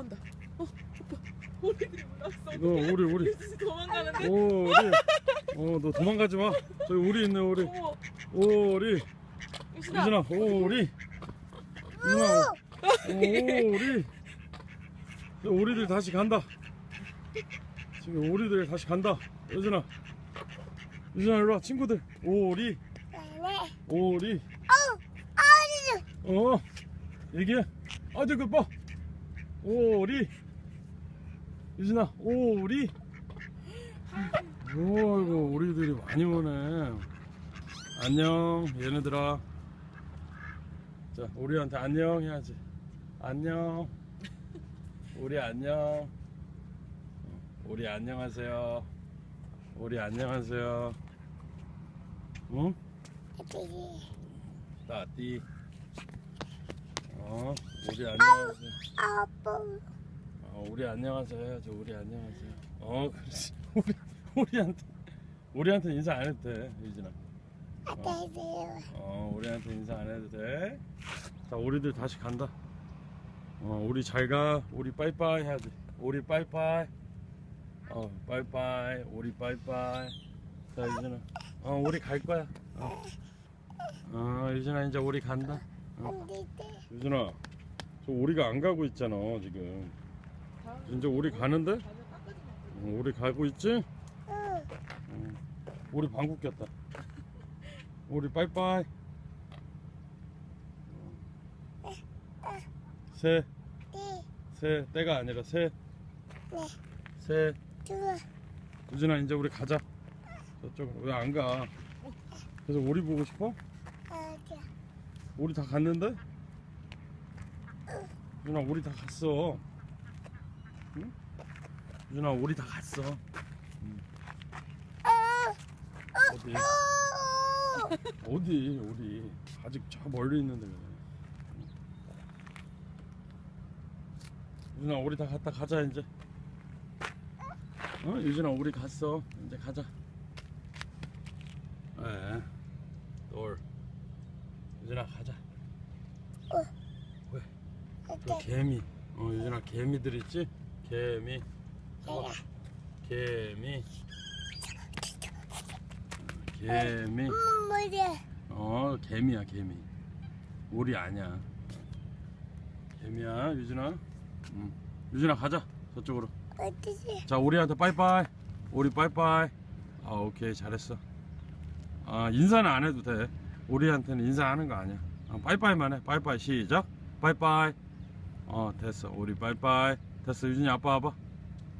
올라온다. 어, 오빠. 오리들이 올라왔어. 너 우리 우리. 유진이 도망가는데? 오 우리. 어너 도망가지 마. 저기 우리 있네 우리. 어머, 오리. 유진아. 유진아 오리. 유진아 오리. 저 오리들 다시 간다. 지금 오리들 다시 간다. 유진아. 유진아 일로 와 친구들. 오리. 오리. 어 얘기해. 아저 그봐 오리. 유진아 오리. 어이구 오리들이 많이 오네. 안녕 얘네들아. 자 우리한테 안녕 해야지. 안녕. 우리 안녕. 우리 안녕하세요. 우리 안녕하세요. 응? 따띠 어 우리 안녕하세요. 어, 우리 안녕하세요. 해야죠. 우리 안녕하세요. 어 그렇지. 우리 우리한테 우리한테 인사 안 해도 돼 유진아. 어. 우리한테 인사 안 해도 돼 자 우리들 다시 간다. 어 우리 잘 가. 우리 빠이빠이 해야지. 우리 빠이빠이. 어 빠이빠이. 우리 빠이빠이. 자 유진아. 어 우리 갈 거야. 어, 어 유진아 이제 우리 간다. 어. 유진아 저 우리가 안 가고 있잖아 지금. 이제 우리 가는데? 어, 우리 가고 있지? 어, 우리 방구 꼈다. 우리 빠이빠이. 새, 새, 때가 아니라 새, 새. 유진아 이제 우리 가자. 저쪽으로. 왜 안 가? 그래서 오리 보고 싶어? 오리 다 갔는데? 유진아 오리 다 갔어. 응? 유진아 오리 다 갔어. 응. 어디? 어디 우리 아직 저 멀리 있는데 그래. 유진아 우리 다 갔다 가자 이제 어 유진아 우리 갔어 이제 가자 에 돌. 유진아 가자. 왜? 저 개미. 어 유진아 개미들 있지? 개미. 잡아봐 개미. 개미. 어 개미야 개미. 오리 아니야. 개미야 유진아? 응. 유진아 가자 저쪽으로. 자 오리한테 빠이빠이. 오리 빠이빠이. 아 오케이 잘했어. 아 인사는 안 해도 돼 오리한테는 인사하는 거 아니야. 아, 빠이빠이만 해. 빠이빠이 시작. 빠이빠이. 어 됐어. 오리 빠이빠이. 됐어. 유진이 아빠 와봐.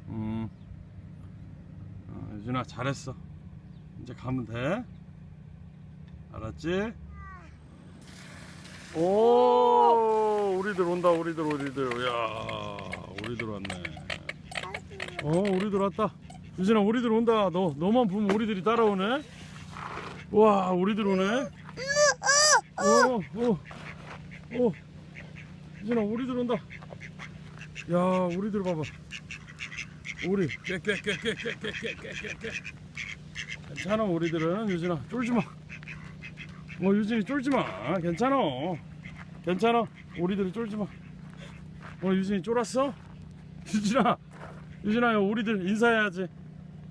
음. 어, 유진아 잘했어. 이제 가면 돼. 알았지? 오! 우리들 온다. 우리들 우리들. 야 우리들 왔네. 어 우리들 왔다. 유진아 우리들 온다. 너 너만 보면 우리들이 따라오네. 와 우리들 오네 어어어 어, 유진아 우리들 온다. 야 우리들 봐봐. 우리. 꾀꾀꾀꾀꾀꾀꾀꾀 괜찮아 우리들은. 유진아 쫄지 마. 어 유진이 쫄지 마. 괜찮아. 괜찮아. 우리들이 쫄지 마. 어 유진이 쫄았어? 유진아 유진아 우리들 인사해야지.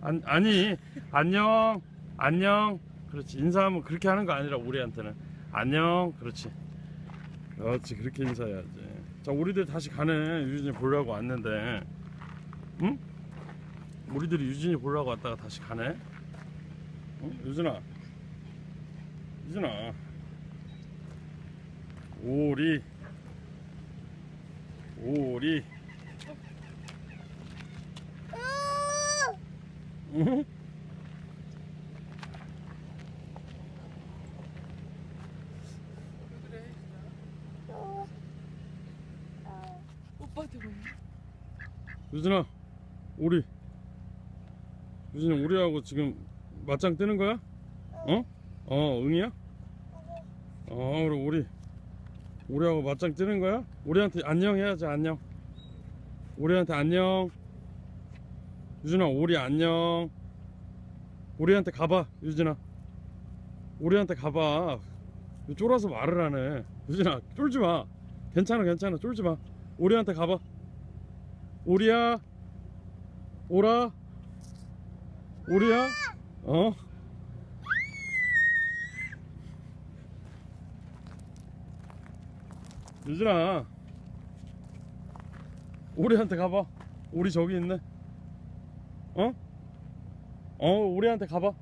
안, 아니 안녕 안녕. 그렇지. 인사하면 그렇게 하는 거 아니라 우리한테는 안녕. 그렇지. 그렇지. 그렇게 인사해야지. 자 우리들 다시 가네. 유진이 보려고 왔는데. 응? 우리들이 유진이 보려고 왔다가 다시 가네? 응? 유진아. 유진아. 오리. 오리. 응? 왜 그래? 오빠한테 보내. 유진아 오리. 유진아 우리하고 지금 맞짱 뜨는 거야? 어? 어 응이야? 어 우리 오리. 우리하고 맞짱 뜨는 거야? 우리한테 안녕 해야지 안녕. 우리한테 안녕. 유진아 오리 안녕. 우리한테 가봐 유진아. 우리한테 가봐. 쫄아서 말을 하네 유진아 쫄지마. 괜찮아 괜찮아. 쫄지마. 우리한테 가봐 오리야 오라 오리야? 어? 유진아 오리한테 가봐. 오리 저기 있네. 어? 어 오리한테 가봐.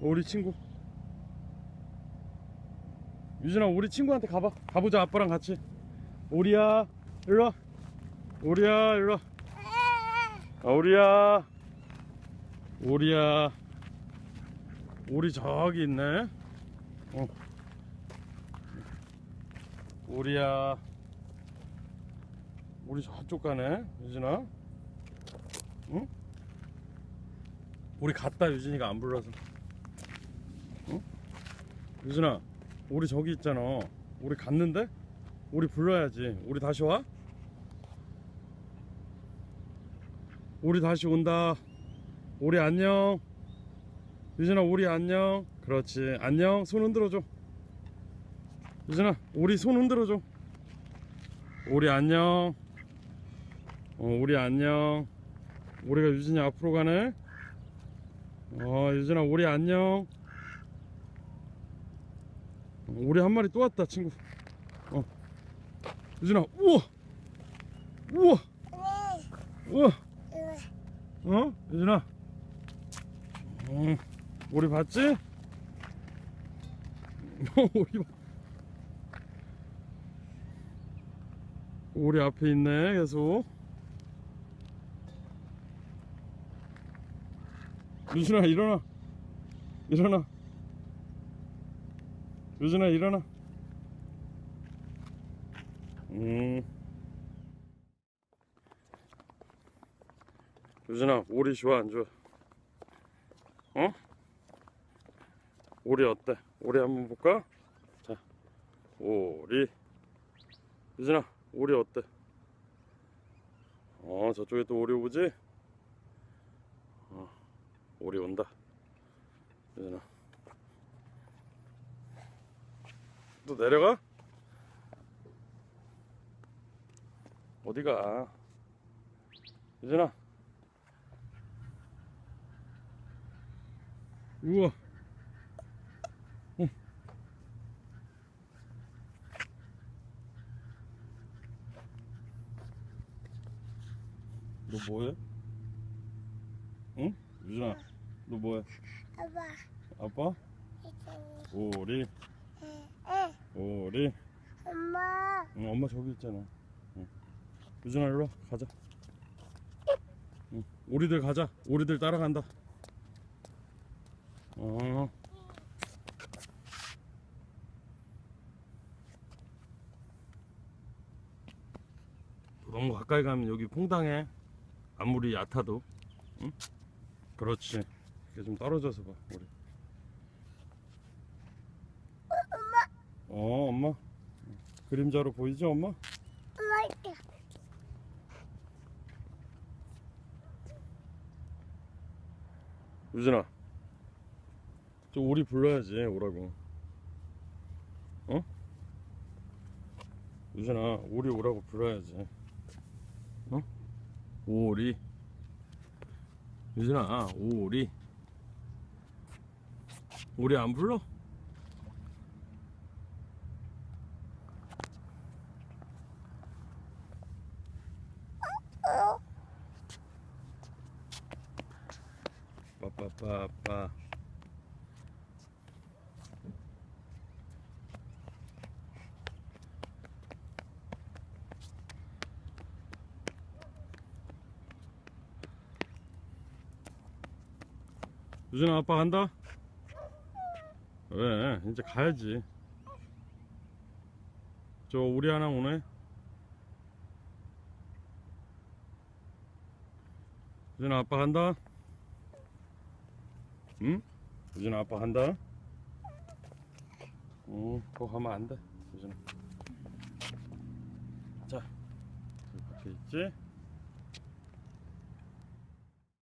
우리 친구. 유진아 우리 친구한테 가봐. 가보자 아빠랑 같이. 오리야 일로와 오리야 일로와 아, 오리야 오리야 오리 저기 있네 어. 오리야 우리 저쪽 가네 유진아 응? 우리 갔다 유진이가 안 불러서 응? 유진아 우리 저기 있잖아 우리 갔는데? 우리 불러야지 우리 다시 와? 우리 다시 온다. 우리 안녕. 유진아 우리 안녕. 그렇지. 안녕. 손 흔들어줘. 유진아 우리 손 흔들어줘. 우리 안녕. 어 우리 안녕. 우리가 유진이 앞으로 가네. 어 유진아 우리 안녕. 어, 우리 한 마리 또 왔다 친구. 어. 유진아 우와! 우와! 우와 어? 유진아. 어, 우리 봤지? 우리 봤- 우리 앞에 있네 계속. 유진아 일어나. 일어나. 유진아 일어나. 음 유진아 오리 좋아 안 좋아 어? 오리 어때? 오리 한번 볼까? 자 오리 유진아 오리 어때? 어 저쪽에 또 오리 오지? 어 오리 온다 유진아 또 내려가? 어디가? 유진아 우와 어. 너 뭐해? 응? 유진아 너 뭐해? 아빠, 아빠? 오리 응, 오리 엄마, 응, 엄마 저기 있잖아 응. 유진아 일로 와 가자 응. 오리들 가자 오리들 따라간다 어. 너무 가까이 가면 여기 퐁당해. 아무리 얕아도. 응? 그렇지. 이렇게 좀 떨어져서 봐 우리. 어 엄마. 그림자로 보이죠 엄마? 엄마. 유진아 저 오리 불러야지 오라고 어? 유진아 오리 오라고 불러야지 어? 오리 유진아 오리 오리 안 불러? 빠빠빠빠 유진아 아빠 간다? 왜 이제 가야지. 저 우리 하나 오네. 유진아 아빠 간다? 응? 유진아 아빠 간다? 응 그거 가면 안돼 유진아. 자 밖에 있지?